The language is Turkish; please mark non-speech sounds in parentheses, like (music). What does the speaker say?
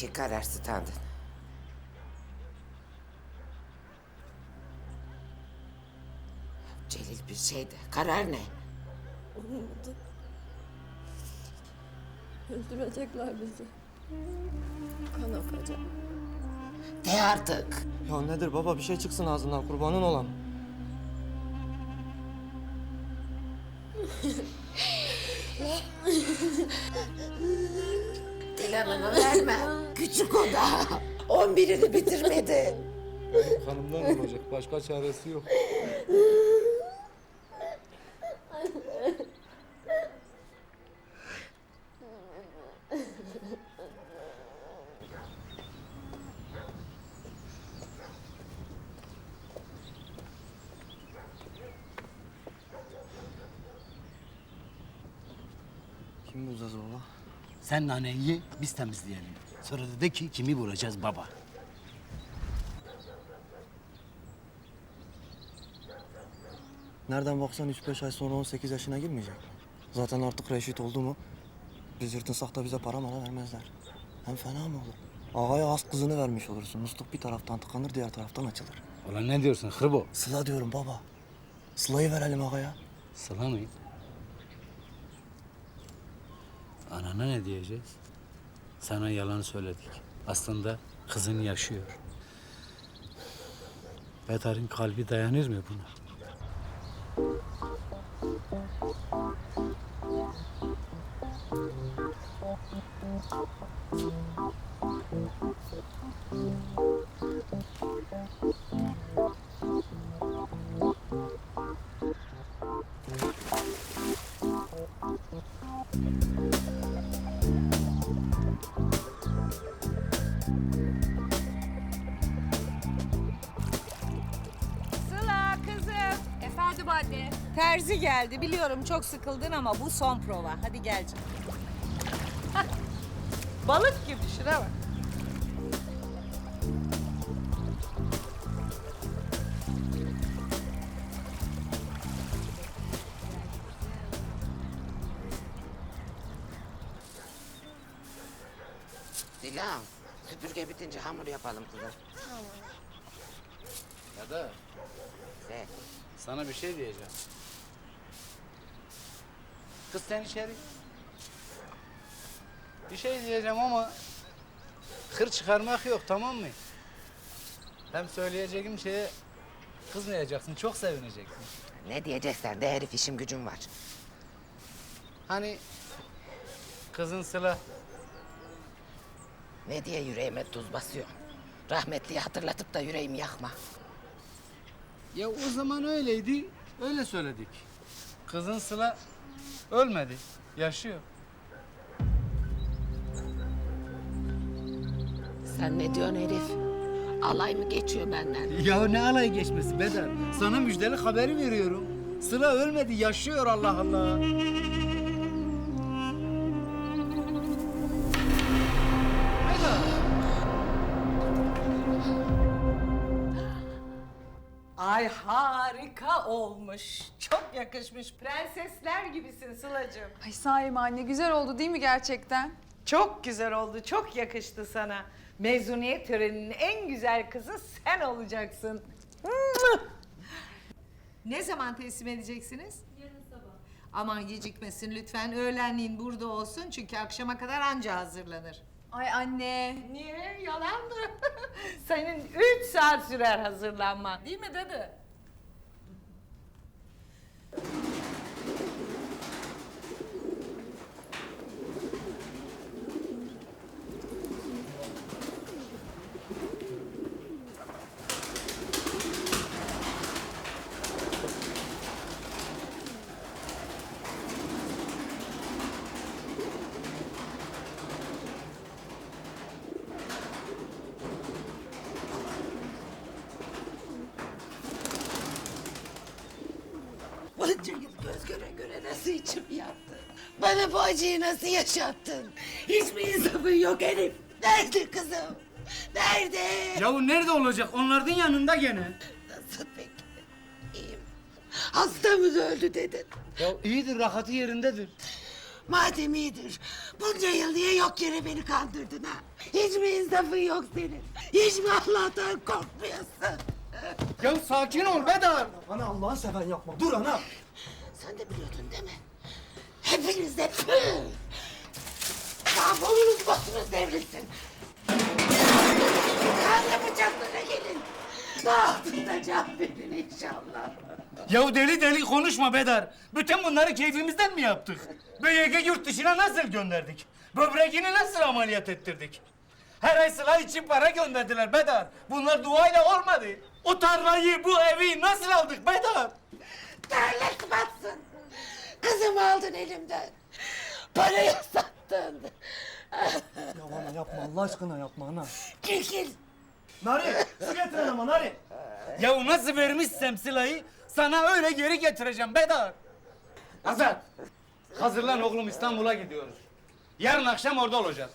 İçi karar standın. Celil bir şeyde. Karar ne? Olmadı. Öldürecekler bizi. Kan akacak. De artık. Ya nedir baba bir şey çıksın ağzından kurbanın olan. Küçük o daha. On birini bitirmedi. Kanımdan olacak. Başka çaresi yok. Kim bulacağız baba? Sen naneyi biz temizleyelim. Sonra da de ki kimi vuracağız baba. Nereden baksan 3-5 ay sonra 18 yaşına girmeyecek. Zaten artık reşit oldu mu biz yırtınsak da bize para mara vermezler. Hem fena mı olur? Ağaya az kızını vermiş olursun. Musluk bir taraftan tıkanır diğer taraftan açılır. Ulan ne diyorsun hırbo? Sıla diyorum baba. Sıla'yı verelim ağaya. Sıla mı? Anana ne diyeceğiz? Sana yalan söyledik. Aslında kızın yaşıyor. Bedar'ın kalbi dayanır mı buna? Sıla Terzi geldi. Biliyorum çok sıkıldın ama bu son prova. Hadi gel canım. Balık gibi şuna bak. Dilan, süpürge bitince hamur yapalım kızım. Ya da De. sana bir şey diyeceğim. Kız sen içeri. Bir şey diyeceğim ama hır çıkarmak yok tamam mı? Hem söyleyeceğim şeye kızmayacaksın, çok sevineceksin. Ne diyeceksen de herif işim gücüm var. Hani kızın Sıla Ne diye yüreğime tuz basıyorsun? Rahmetliyi hatırlatıp da yüreğimi yakma. Ya o zaman öyleydi, öyle söyledik. Kızın Sıla ölmedi, yaşıyor. Sen ne diyorsun herif? Alay mı geçiyor benden? Ya ne alay geçmesi Bedar? Sana müjdeli haberi veriyorum. Sıla ölmedi, yaşıyor Allah Allah. Ay harika olmuş. Çok yakışmış. Prensesler gibisin Sıla'cığım. Ay sahi anne güzel oldu değil mi gerçekten? Çok güzel oldu. Çok yakıştı sana. Mezuniyet töreninin en güzel kızı sen olacaksın. Ne zaman teslim edeceksiniz? Yarın sabah. Aman gecikmesin lütfen. Öğlenliğin burada olsun çünkü akşama kadar anca hazırlanır. Ay anne. Niye? Yalan mı? (laughs) Senin üç saat sürer hazırlanman. Değil mi dadı? Bana bu acıyı nasıl yaşattın? Hiç mi insafın yok herif? Nerede kızım? Nerede? Yahu nerede olacak? Onların yanında gene. Nasıl peki? İyiyim. Hasta mı öldü dedin? Ya iyidir, rahatı yerindedir. Madem iyidir. Bunca yıl niye yok yere beni kandırdın ha? Hiç mi insafın yok senin? Hiç mi Allah'tan korkmuyorsun? Ya sakin ol Bedar. Ana Allah'ını seven yapma. Dur ana. Sen de biliyordun değil mi? Hepiniz de püh! Kahrolunuz başınız devrilsin. Kanla bıçaklara gelin. Ne yaptın da can verin inşallah. Ya deli deli konuşma Bedar. Bütün bunları keyfimizden mi yaptık? BYG yurt dışına nasıl gönderdik? Böbreğini nasıl ameliyat ettirdik? Her ay sıla için para gönderdiler Bedar. Bunlar duayla olmadı. O tarlayı, bu evi nasıl aldık Bedar? Terlik batsın. Kızımı aldın elimden. Parayı (laughs) sattın. Ya ana yapma Allah aşkına yapma ana. Çekil. Nari su getir anama Nari. Ya nasıl vermişsem silayı sana öyle geri getireceğim Bedar. Azat, hazırlan oğlum İstanbul'a gidiyoruz. Yarın akşam orada olacağız.